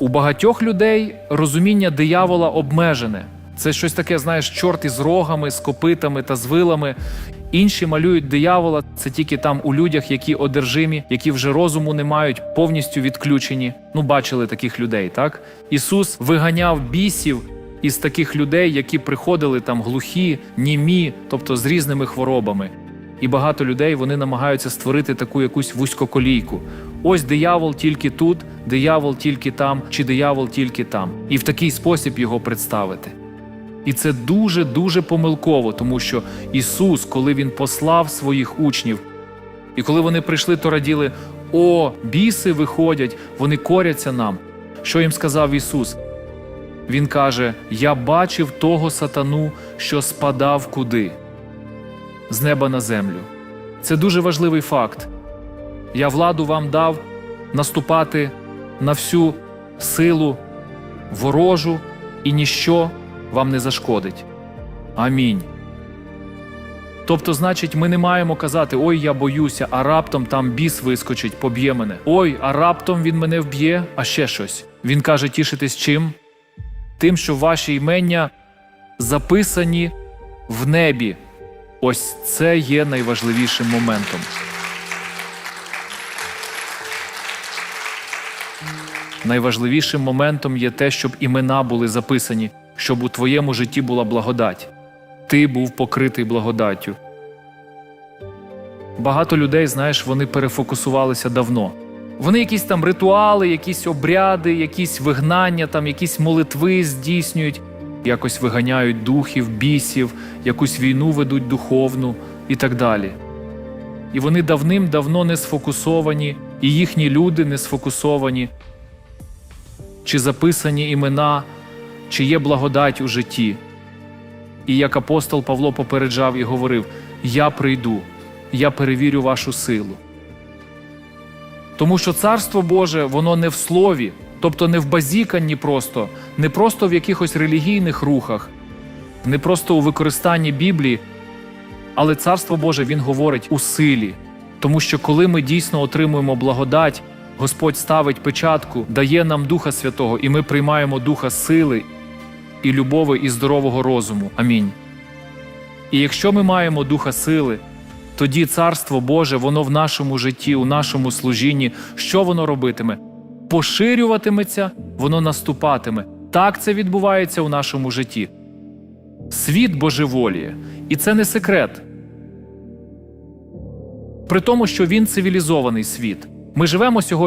У багатьох людей розуміння диявола обмежене. Це щось таке, знаєш, чорт із рогами, з копитами та з вилами. Інші малюють диявола це тільки там у людях, які одержимі, які вже розуму не мають, повністю відключені. Ну, бачили таких людей, так? Ісус виганяв бісів із таких людей, які приходили там глухі, німі, тобто з різними хворобами. І багато людей вони намагаються створити таку якусь вузькоколійку. Ось диявол тільки тут, диявол тільки там, чи диявол тільки там. І в такий спосіб його представити. І це дуже дуже помилково, тому що Ісус, коли Він послав своїх учнів, і коли вони прийшли, то раділи: О, біси виходять, вони коряться нам. Що їм сказав Ісус? Він каже: Я бачив того сатану, що спадав куди? З неба на землю. Це дуже важливий факт. Я владу вам дав наступати на всю силу ворожу, і ніщо вам не зашкодить. Амінь. Тобто, значить, ми не маємо казати Ой, я боюся, а раптом там біс вискочить, поб'є мене. Ой, а раптом він мене вб'є, а ще щось. Він каже: тішитись чим? Тим, що ваші імення записані в небі. Ось це є найважливішим моментом. Найважливішим моментом є те, щоб імена були записані, щоб у твоєму житті була благодать. Ти був покритий благодаттю. Багато людей, знаєш, вони перефокусувалися давно. Вони якісь там ритуали, якісь обряди, якісь вигнання, там якісь молитви здійснюють, якось виганяють духів, бісів, якусь війну ведуть духовну і так далі. І вони давним-давно не сфокусовані, і їхні люди не сфокусовані, чи записані імена, чи є благодать у житті. І як апостол Павло попереджав і говорив: Я прийду, я перевірю вашу силу. Тому що Царство Боже, воно не в слові, тобто не в базіканні просто, не просто в якихось релігійних рухах, не просто у використанні Біблії, але Царство Боже Він говорить у силі. Тому що коли ми дійсно отримуємо благодать, Господь ставить печатку, дає нам Духа Святого, і ми приймаємо Духа сили і любові і здорового розуму. Амінь. І якщо ми маємо Духа сили, тоді Царство Боже, воно в нашому житті, у нашому служінні, що воно робитиме? Поширюватиметься, воно наступатиме. Так це відбувається у нашому житті. Світ божеволіє, і це не секрет. При тому, що він цивілізований світ. Ми живемо сьогодні.